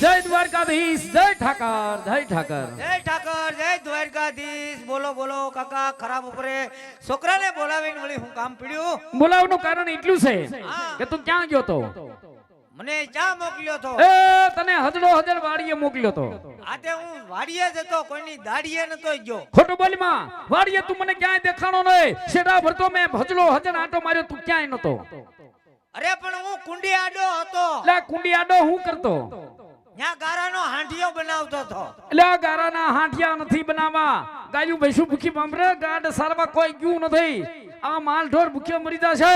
જય દ્વારકાધીશ જય ઠાકર જય ઠાકર. જય ઠાકર જય દ્વારકાધીશ. બોલો બોલો કાકા ખરાબ ઉપરે. છોકરાને બોલાવીને વળી હું કામ પીડ્યું? બોલાવવાનું કારણ એટલું છે કે તું ક્યાં ગયો તો? મને ક્યાં મોકલ્યો તો. એ તને હજડો હજર વાડીએ મોકલ્યો તો. આતે હું વાડીએ જતો કોઈની દાડીએ નતો ગયો. ખોટું બોલમાં. વાડીએ તું મને ક્યાંય દેખાણો નહીં. સેડા ભરતો મેં હજડો હજર આટો માર્યો તું ક્યાંય નતો અરે પણ હું કુંડી આડો હતો. લે કુંડી આડો હું કરતો? ત્યાં ગારાનો હાંડિયો બનાવતો હતો. એટલે ગારાના હાંઠિયા નથી બનાવવા. ગાયું ભેંસું ભૂખી પામરે ગાડ સારવા કોઈ ગયું નથી. આ માલ ઢોર ભૂખ્યો મરી જશે.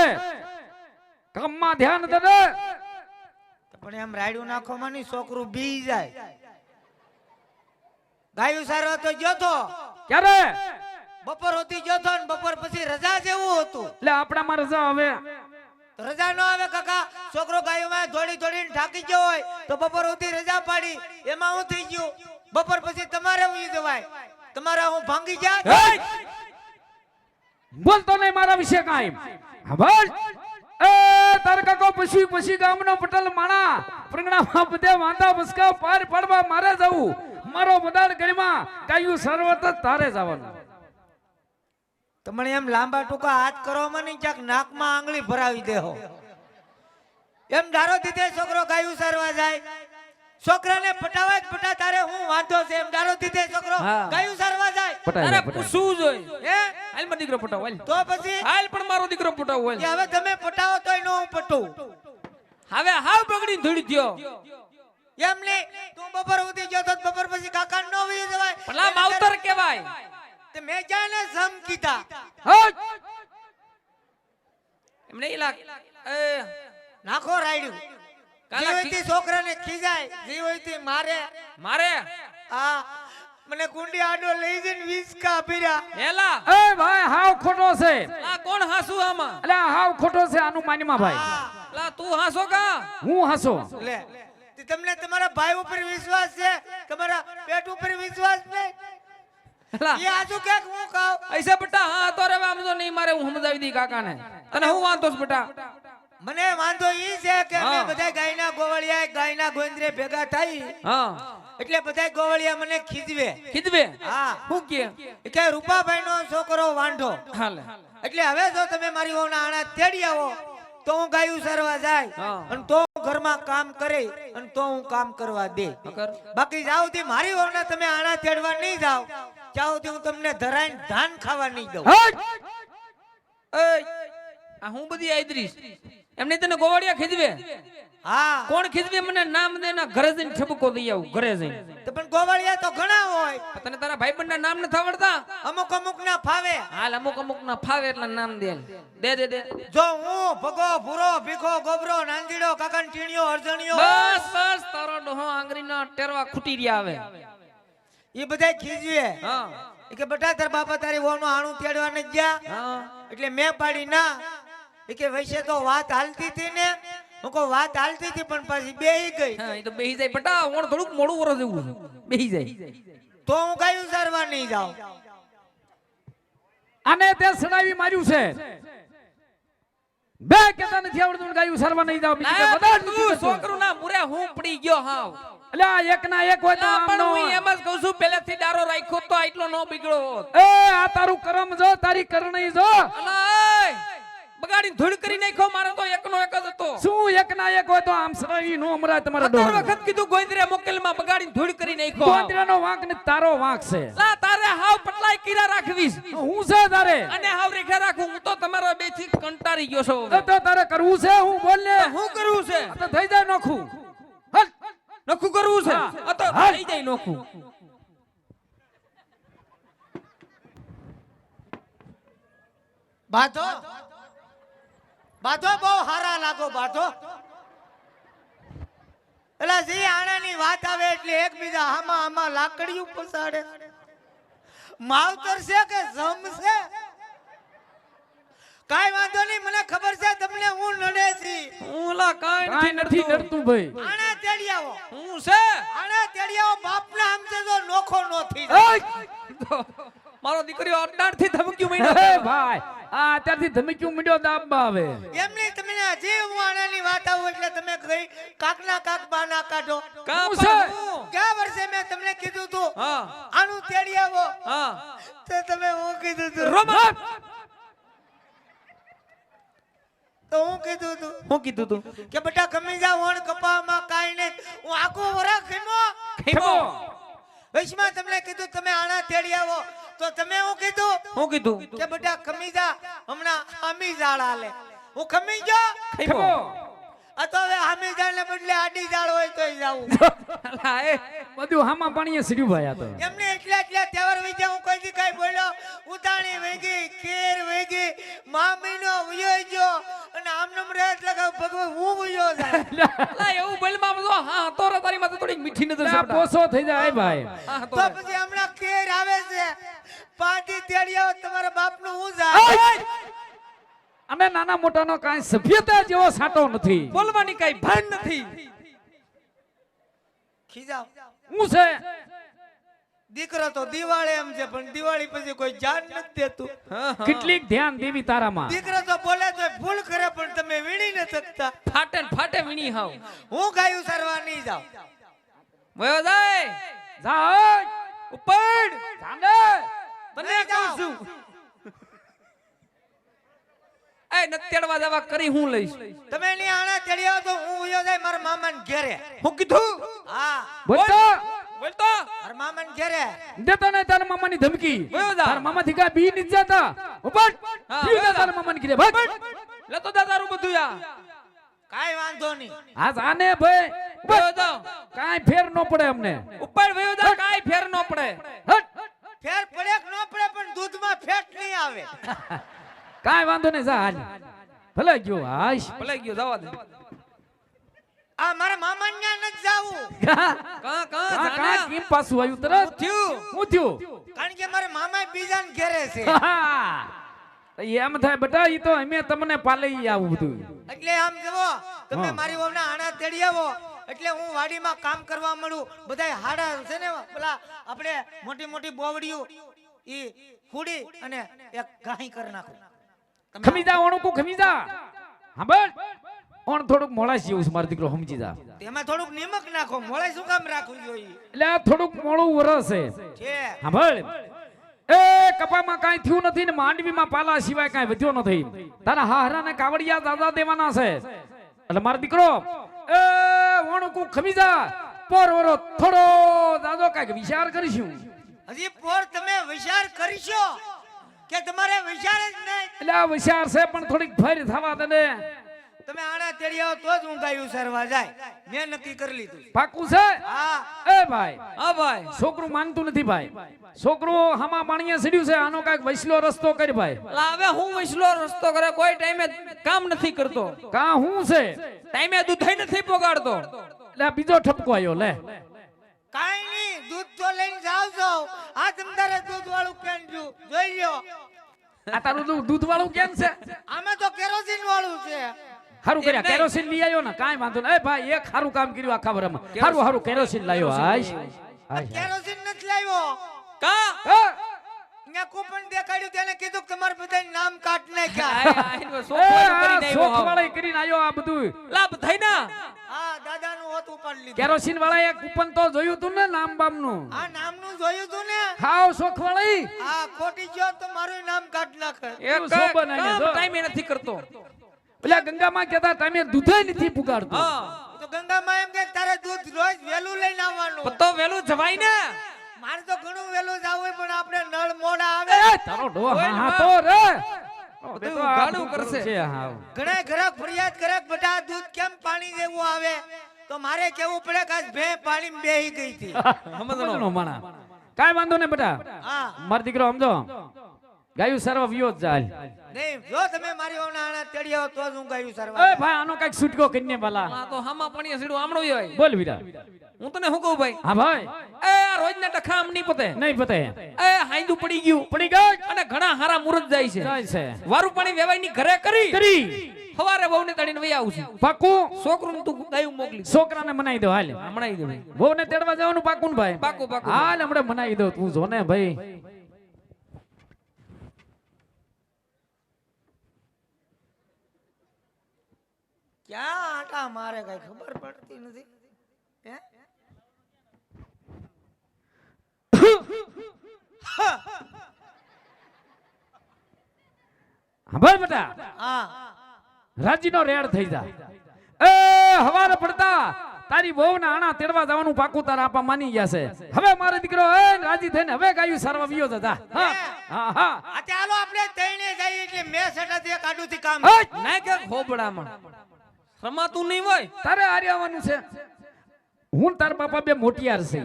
કામમાં ધ્યાન દે પણ એમ રાયડું નાખો માની છોકરું બી જાય. ગાયું સારો તો ગયો તો. ક્યારે? બપોર હોતી ગયો તો ને બપોર પછી રજા જેવું હતું. એટલે આપણામાં રજા હવે રજા ન આવે કાકા છોકરો ગાયોમાં દોડી દોડીને થાકી ગયો હોય તો બપોર સુધી રજા પાડી. એમાં હું થઈ ગયું? બપોર પછી તમારે ઉઈ જવાય તમારા હું ભાંગી ગયા બોલતો નહીં મારા વિશે કાંઈ. બોલ. એ તાર પછી પછી ગામનો પટેલ માણા. પ્રગણામાં બધે વાંધા બસકા પાર પાડવા મારે જવું. મારો બદાડ ગળીમાં કાયું સર્વત તારે જવાનું. તમને એમ લાંબા ટૂંકા હાથ કરવામાં નહીં ક્યાંક નાકમાં આંગળી ભરાવી દેહો. એમ ધારો દીધે છોકરો ગાયું સારવા જાય. છોકરાને પટાવાય જ પટા તારે હું વાંધો છે? એમ ધારો દીધે છોકરો. ગાયું સારવા જાય. તારે પૂછવું જોઈએ. હે? હાલ મારો દીકરો પટાવ હાલ. તો પછી? હાલ પણ મારો દીકરો પટાવ કે હાલ હવે તમે પટાવો તોય નો હું પટું. હવે હાવ બગડી ધોડી થયો એમ નહીં તું બપોર ઉધી ગયો તો બપોર પછી કાકા નો વી જવાય. ભલા માવતર કહેવાય. તે મેં જાને સમ કીધા. હો એમને ઈ લાગ એ નાખો રાયડું. જીવતી છોકરાને ખીજાય. જીવતી મારે. મારે? આ મને કુંડી આડો લઈ જઈને વિસ્કા પીરા હેલા. એ ભાઈ હાવ ખોટો છે. આ કોણ હાસુ આમાં? એટલે હાવ ખોટો છે આનું માનીમાં ભાઈ. લા તું હાસો કા? હું હાસો? લે. તમને તમારા ભાઈ ઉપર વિશ્વાસ છે? તમારા પેટ ઉપર વિશ્વાસ નહીં લા એ આજુ કે હું કહું? ऐसे બટા હા તો રે આમ તો નહીં મારે હું સમજાવી દી કાકાને. તને હું વાંધો છે બેટા? મને વાંધો ઈ છે કે. અમે બધા ગાયના ગોવળિયા ગાયના ગોંદરે ભેગા થઈ હા. એટલે બધા ગોવળિયા મને ખીજવે. ખીજવે? હા. હું કે? કે રૂપાભાઈ નો છોકરો વાંઢો. હાલે. એટલે હવે જો તમે મારી ઓના આણા તેડી આવો તો હું ગાયું સરવા જાય અને તો ઘરમાં કામ કરે અને તો હું કામ કરવા દે. બાકી જાવથી મારી ઓના તમે આણા તેડવા નહીં જાવ જાવથી હું તમને ધરાઈને ધાન ખાવા નહીં દઉં! હું બધી આદરીશ એમને તને ગોવાળિયા ખીજવે? હા. કોણ ખીજવે? મને નામ દે ના ઘરે જઈને ઠપકો દઈ આવું ઘરે જઈને. તો પણ ગોવાળિયા તો ઘણા હોય. તને તારા ભાઈબંધ ના નામ નથી આવડતા? અમુક અમુક ના ફાવે. હાલ અમુક અમુક ના ફાવે એટલે નામ દે દે દે દે. જો હું ભગો ભૂરો ભીખો ગોબરો નાંદીડો કાકન ટીણીયો અર્જણિયો બસ બસ તારો ડોહો આંગળીના ટેરવા ખૂટી રહ્યા આવે એ બધા ખીજવે. હા. કે બેટા તાર બાપા તારી વહુનું આણું તેડવા ન ગયા. હા. એટલે મેં પાડી ના. એ કે વૈસે તો વાત હાલતી હતી ને? હું કહું વાત હાલતી હતી પણ પાછી બેહી ગઈ. હા એ તો બેહી જાય. બટા ઓણ થોડુંક મોડું વરસ એવું બેહી જાય. તો હું ગાયું સારવા નહીં જાઉં? અને તે સડાવી માર્યું છે. બે કેતા નથી આવડતું ગાયું સરવા નહીં જાવ બીજું બધા તું છોકરું ના મુરે હું પડી ગયો હાવ. એટલે એક ના એક હોય તો પણ હું એમ જ કહું છું પહેલેથી દારો રાખ્યો તો આટલો નો બગડ્યો એ આ તારું કરમ જો તારી કરણી જો. અલા, એય, બગાડીને ધૂળ કરી નાખ્યો મારો તો એકનો એક જ હતો. શું એકના એક હોય તો આમ સડાવી નો અમરા તમારા સત્તર વખત કીધું ગોંદરે મોકલમાં બગાડીને ધૂળ કરી નાખ્યો. ગોંદરાનો વાંક ને તારો વાંક છે. લા, તારે હાવ પટલાય કીરા રાખવીશ. હું છે તારે? અને હાવ રેખા રાખું હું તો તમારો બેથી કંટારી ગયો છો તો તો તારે કરવું છે હું બોલ ને શું કરવું છે? તો થઈ જાય નોખું. હલ નખું કરવું છે? હા. તો થઈ જાય નોખું. બાધો? બાધો બહુ હારા લાગો બાધો. એટલે જે આણાની વાત આવે એટલે એકબીજા આમાં આમાં લાકડીયું પસાડે. માવતર છે કે જમ છે? કાઈ વાંધો નહીં મને ખબર છે તમને હું નડે છી હું લા કઈ નથી નડતું. ભાઈ. આણે તેડી આવો હું છે? આણે તેડી આવો બાપના સમજે જો નોખો નો થઈ જાય. મારો દીકરીઓ અડાડથી ધમક્યું હે મહિના ભાઈ. આ અત્યારથી ધમક્યું મીડ્યો દાબવા આવે. એમની તમને હજી હું વાત આવું એટલે તમે કઈ કાકના કાક બાના કાઢો. કામ છે? ક્યાં વર્ષે મેં તમને કીધું તું હા. આનું તેડી આવો. હા. તો તમે હું કીધું તું? રોમન! તો હું કીધું તું? હું કીધું તું? કે બેટા ગમી જા વણ કપામાં કાઈ નહીં. હું આખો વરા ખીમો. ખેમો. વૈશમાં તમને કીધું તમે આણા તેડી આવો. તો તમે હું કીધું? હું કીધું? કે બેટા ખમી જા હમણાં આમી જાળા લે હું ખમી ગયો? ખેમો આ તો હવે આમી જાળને બદલે આડી જાળ હોય તોય જાવું એ બધું હામાં પાણીએ સીડ્યું ભાઈ આ તો. એમને એટલે એટલે તેવર વિશે હું કોઈ દી કઈ બોલ્યો? ઉતાણી વેગી કેર વેગી મામીનો વયો ગયો. અને આમ નમ રહે એટલે ભગવાન હું વયો જાય. અલા, એવું બોલમાં બોલો હા તો રે તારી માથે થોડી મીઠી નજર છે. પોસો થઈ જાય ભાઈ. તો તો પછી હમણાં કેર આવે છે. પાટી તેડી આવો તમારા બાપનું હું જાય? અમે અને નાના મોટાનો કાંઈ સભ્યતા જેવો સાટો નથી. બોલવાની કાંઈ ભાન નથી. ખીજાવ હું છે? દીકરો તો દિવાળી એમ છે પણ દિવાળી પછી કોઈ જાન નથી દેતું. કેટલીક ધ્યાન દેવી તારામાં. દીકરો તો બોલે તો ભૂલ કરે પણ તમે વીણી ન શકતા. ફાટે ફાટે વીણી હાવ. હું ગાયું સરવા નહીં જાઉં. વયો જાય. જાઓ. ઉપર જાને તને કહું છું. એ નથી તેડવા દેવા કરી હું લઈશ. તમે ની આણા તેડ્યો તો હું ઉયો જાય મારા મામાને ઘેરે. હું કીધું? હા. બોલતો? બોલતો? મારા મામાને ઘેરે. દેતો ને તારા મામાની ધમકી. વયો જા. મામા થી કા બી ની જાતા. ઉપર બી વયો તાર તારા મામાની ઘરે. ભાગ. લેતો દા તારું બધું યા. કાઈ વાંધો નહીં. આ જાને ભાઈ. વયો કાઈ કાંઈ ફેર નો પડે અમને. ઉપર વયો જા કાઈ ફેર નો પડે. હટ. ફેર પડે કે ન પડે પણ દૂધમાં ફેટ નહીં આવે. કાંઈ વાંધો નહીં જા હાલ. ભલે ગયો હાશ ભલે ગયો જવા દે. આ મારા મામા ન્યા ન જાવું. કા કા કા કા? કેમ પાછું આવ્યું તરત? થયું. હું થયું? કારણ કે મારા મામા બીજાને ઘેરે છે. એમ થાય બેટા ઈ તો અમે તમને પાલઈ આવું બધું. એટલે આમ જુઓ તમે. મારી વહુના આણા તેડી આવો. એટલે હું વાડીમાં કામ કરવા મળું. બધાય હાડા છે ને પેલા આપણે મોટી મોટી બોવડીઓ ઈ ફૂડી અને એક ગાહી કરી નાખું. ખમી જા ઓણું કો ખમી જા હા બસ. ઓણ થોડુંક મોળા જેવું છે મારો દીકરો સમજી જા. તેમાં થોડુંક નિમક નાખો મોળા શું કામ રાખવું જોઈએ? એટલે થોડુંક મોળું વરસ છે. છે. સાંભળ એ કપામાં કાંઈ થયું નથી ને માંડવીમાં પાલા સિવાય કાંઈ વધ્યો નથી. તારા હાહરા ને કાવડિયા દાદા દેવાના છે. એટલે મારો દીકરો એ ઓણકું ખમીજા પર વરો થોડો દાદો કાંઈક વિચાર કરીશું. હજી પોર તમે વિચાર કરીશો કે તમારે વિચાર જ નહીં. એટલે આ વિચાર છે પણ થોડીક ફેર થવા દે તમે આણા તેડી આવો તો જ હું ગાયું સરવા જાય. મેં નક્કી કરી લીધું. પાકું છે? હા. એ ભાઈ હા ભાઈ છોકરું માનતું નથી ભાઈ. છોકરું હમા પાણીએ સીડ્યું છે આનો કાંઈક વૈસલો રસ્તો કર ભાઈ. હવે હું વૈસલો રસ્તો કરે કોઈ ટાઈમે કામ નથી કરતો. કા હું છે? ટાઈમે દૂધઈ નથી પોગાડતો. એટલે બીજો ઠપકો આવ્યો લે. કાઈ નહીં દૂધ તો લઈને જાવ છો. આ તમતારે દૂધ વાળું કેન જો જોઈ લ્યો. આ તારું દૂધ- દૂધ વાળું કેમ છે? આમાં તો કેરોસીન વાળું છે. હારું કર્યા કેરોસીન લઈ આવ્યો ને કાંઈ વાંધો નહીં. એ ભાઈ એક હારું કામ કર્યું આખા વરમાં. હારું હારું કેરોસીન લાવ્યો હાશ. કેરોસીન નથી લાવ્યો. કા? હા. કૂપન દેખાડ્યું તેને કીધું કે તમારે બધા નામ કાઢ નાખ્યા. આય, નો એ, સોફો આ કરીને આવ્યો શોખ હાવ. વાળાએ કરીને આવ્યો આ બધું લા બધાય ના? હા દાદાનું હોત ઉપાડી લીધું. કેરોસીન વાળાએ કૂપન તો જોયું તું ને નામ બામનું. આ નામનું જોયું તું ને? હાવ શોખ વાળી આ ખોટી ગયો તો મારું નામ કાટ નાખે. એક કામ નથી કરતો. પેલા ગંગામાં કહેતા તમે દૂધે નથી પુગાડતો. તો ગંગામાં એમ કે તારે દૂધ રોજ વેલું લઈને આવવાનું. તો વેલું જવાય ને. મારે તો ઘણું વેલું જવું હોય પણ આપણે નળ મોડા આવે. તારો ડો હા હા તો રે. બધું ગાડું કરશે. હા. ઘણા ગ્રાહક ફરિયાદ કરે કે બેટા દૂધ કેમ પાણી જેવું આવે? તો મારે કેવું પડે કે આજ ભે પાણી બેહી ગઈ હતી. સમજણો માણા. કાંઈ વાંધો નહીં બેટા. હા. માર દીકરો સમજો. ગાયું સર્વ વિયો જ જાય નહીં જો તમે મારી વાવના આણા તેડી આવો તો જ હું ગાયું એ સરવા ભાઈ આનો કંઈક છૂટકો કરીને ભલા. આ તો હામા પાણીએ સીડું આમણો હોય. બોલ વીરા. હું તને શું કહું ભાઈ? હા ભાઈ. એ આ રોજના ટખા આમ નહીં પતે. નહીં પતે. એ હાઈંદુ પડી ગયું. પડી ગયું. અને ઘણા હારા મુરત જાય છે. જાય છે. વારું પાણી વેવાઈ ની ઘરે કરી. કરી. સવારે વહુ ને તડીને વહી આવું છું. પાકું. છોકરું તું ગાયું મોકલી. છોકરાને મનાઈ દો હાલ. હમણાં ઈ દે બહુ ને તેડવા જવાનું પાકું ને ભાઈ? પાકું, પાકું. હાલ હમણાં મનાઈ દો. તું જો ને ભાઈ. ક્યાં આટા મારે કઈ ખબર પડતી નથી? હે? સાંભળ બેટા. હા. રાજીનો રેડ થઈ જા. એ હવારે પડતા તારી બહુ ના આણા તેડવા જવાનું પાકું તારા આપા માની ગયા છે. હવે મારો દીકરો એ રાજી થઈને હવે ગાયું સારવા વિયો જતા હા. હા? હા ચાલો આપણે તઈને જઈએ એટલે મેં સેટાથી કાઢું થી કામ! ના કે ખોબડામાં રમાતું નહીં હોય. તારે હારે આવવાનું છે. હું તાર બાપા બે મોટિયાર છે.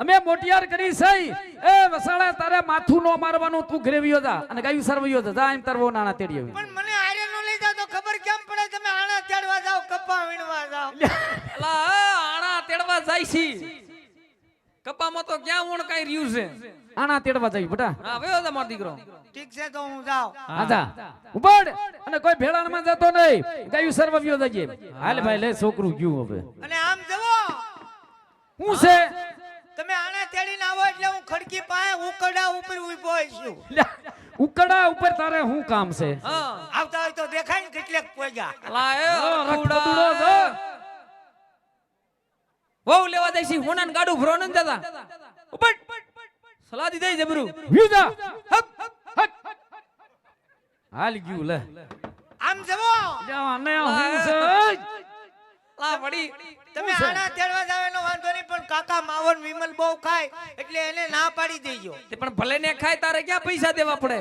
અમે મોટિયાર કરી સહી એ વસાળા તારે માથું નો મારવાનું તું ઘરે વિયો જા. અને ગાયું સર્વયો વિયો જા. જા એમ તરવો નાણા તેડી આવી. પણ મને હારે નો લઈ જાવ તો ખબર કેમ પડે? તમે આણા તેડવા જાવ કપા વીણવા જાવ એલા આણા તેડવા જાય છે. કપામાં તો ક્યાં ઊણ કાઈ રહ્યું છે? આના તેડવા જઈ બટા હા વયો જા માર દીકરો. ઠીક છે તો હું જાઉં. જા. ઉપાડ અને કોઈ ભેળાણમાં જતો નહીં. ગાયું સર્વ વિયો જજે. હાલ ભાઈ લે છોકરું ગયું હવે. અને આમ જવો હું છે? તમે આણા તેડીને આવો એટલે હું ખડકી પાસે ઉકડા ઉપર ઊભો છું. લ્યા, ઉકડા ઉપર તારે શું કામ છે? હા. આવતા હોય તો દેખાય ને કેટલેક પોજા અલા એ વહુ લેવા છે હોનાન ગાડું ભરો ને દાદા ઉપર સલા દીધી જબરુ. વિયો જા હપ, હપ. હાલ ગયું લે. આમ જવો. લ્યા, આને હું લા. પડી તમે આણા તેડવા જાવ એનો વાંધો નહીં પણ કાકા માવન વિમલ બહુ ખાય એટલે એને ના પાડી દેજો. તે પણ ભલે ને ખાય તારે ક્યાં પૈસા દેવા પડે?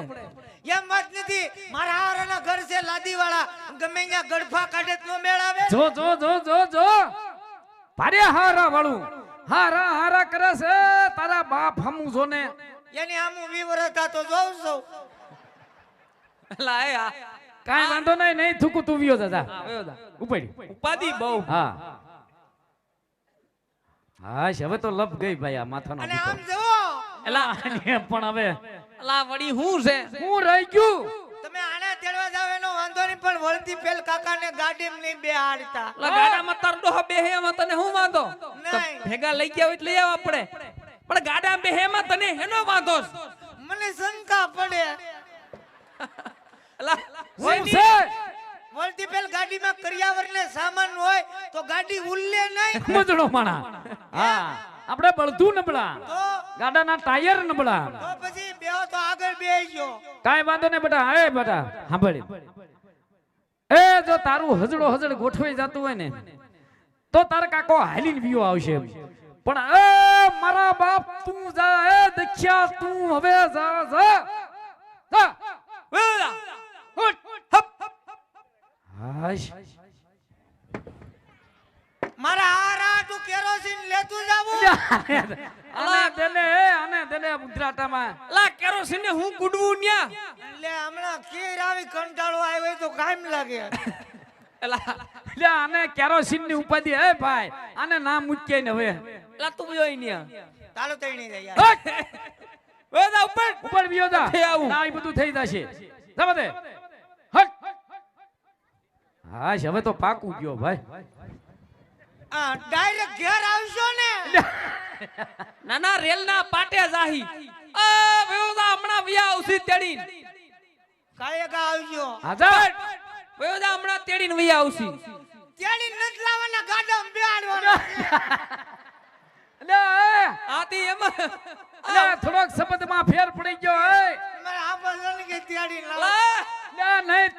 એમ વાત નથી. મારા હારાના ઘર છે લાદીવાળા. ગમે ત્યાં ગડફા કાઢે તો મેળ આવે. જો જો જો જો જો. ભારે હારા વાળું. હારા હારા કરે છે તારા બાપ હમું જો ને એની હમું વિવરતા તો જોઉં છું. લા એ આ. કાંઈ વાંધો નહીં નહીં થૂકું તું વિયો દાદા ઉપાડી. ઉપાડી બહુ. હા. હા હવે તો લપ ગઈ ભાઈ આ માથાનો અને આમ જો એલા પણ હવે એલા વડી હું છે? હું રહી ગયું. વળતી પેલ કાકાને ગાડીમાં નહીં બેહાડતા લા ગાડામાં તાર ડોહ બેહે એમાં તને હું વાંધો. ભેગા લઈ ગયા હોય એટલે લઈ આવવા પડે પણ ગાડા બેહે એમાં તને હેનો વાંધો મને શંકા પડે. લા હું છે? વળતી પેલ ગાડીમાં કરિયાવરને સામાન હોય તો ગાડી ઉલ્લે નહીં. મજડો માણા. હા આપણે બળધું નબળા. ગાડાના ટાયર નબળા. તો પછી બેહો તો આગળ બેહી ગયો. કાઈ વાંધો નહીં બેટા એ બેટા સાંભળ. એ, જો તારું હજડો હજડ ગોઠવાઈ જતું હોય ને, તો તાર કાકો હાલીને વિયો આવશે પણ એ, મારા બાપ, તું જા, એ દખ્યા, તું હવે જા જા. જા. જા. હપ. હાશ. મારા તું કેરોસીન લેતું જાવું? આને તને અને તને ઉધરાટામાં લા કેરોસીન ને હું ગુડવું ન્યા? લે હમણાં કેર આવી કંટાળો આવ્યો તો કાયમ લાગે. એલા લે આને કેરોસીનની ઉપાધિ હે ભાઈ. આને નામ મૂકે ને હવે. લા તું જોઈ ન્યા. ચાલો તૈણી જાય યાર. વયો ઉપર. ઉપર વિયો જા. થઈ આવું. ના એ બધું થઈ જશે. સમજે હટ! હા હવે તો પાકું ગયો ભાઈ. ડાયરેક્ટ ઘેર આવશો ને. નાના રેલ ના પાટે જાહી. આ વેવદા હમણા વિયા આવશે કાયે કાયકા આવજો. આજા વેવદા હમણા તેડીન વિયા આવશે. તેડી નથી લાવવાના ગાડામાં બેહાડવાના. લે એ, આતી એમાં. લે થોડોક શબ્દમાં ફેર પડી ગયો હે મારા આપાસણ કે તેડી લાવ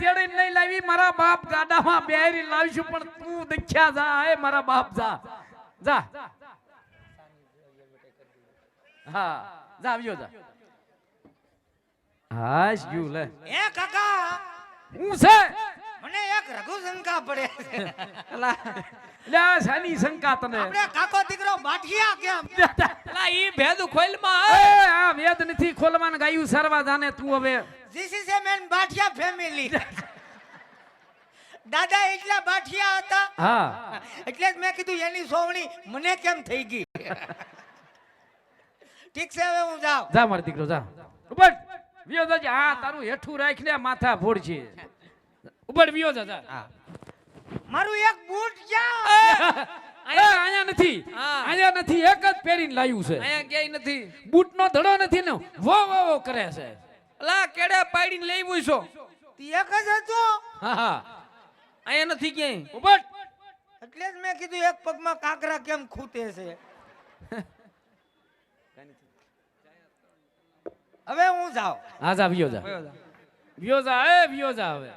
તેડી નહીં લાવી મારા બાપ ગાડામાં બેહરી લાવીશું પણ તું દખ્યા જા હે મારા બાપ જા. જા. હા જા આવ્યો જા. હા શું લે. એ કાકા હું છે? મને એક રઘુ શંકા પડે લે સાની શંકા તને. આપણે કાકો દીકરો બાઠિયા કેમ? લા ઈ ભેદ ખોલમાં એ આ વેદ નથી ખોલવાનું ગાયું સરવા જાને તું હવે. This is a man Bhatia family. દાદા એટલા બાઠિયા હતા. હા. એટલે જ મેં કીધું એની સોવણી મને કેમ થઈ ગઈ? ઠીક છે હવે હું જાઉં. જા મારો દીકરો જા. ઉપર વિયો જાજે હા તારું હેઠું રાખને માથા ફોડ છે ઉપર વિયો જા જા. મારું એક બૂટ ક્યાં અહીંયા નથી. અહીંયા નથી. એક જ પહેરીને લાવ્યું છે. અહીંયા ક્યાંય નથી. બૂટનો ધડો નથી ને વો વો વો કરે છે. લા કેડે પાડીને લઈ બુસો તી એક જ હતો. હા હા. અહીંયા નથી ક્યાંય? ઉભટ એટલે જ મેં કીધું એક પગમાં કાકરા કેમ ખૂટે છે? હવે હું જાઉં. હા જા. વિયો જા. વિયો જા એ વિયો જા હવે.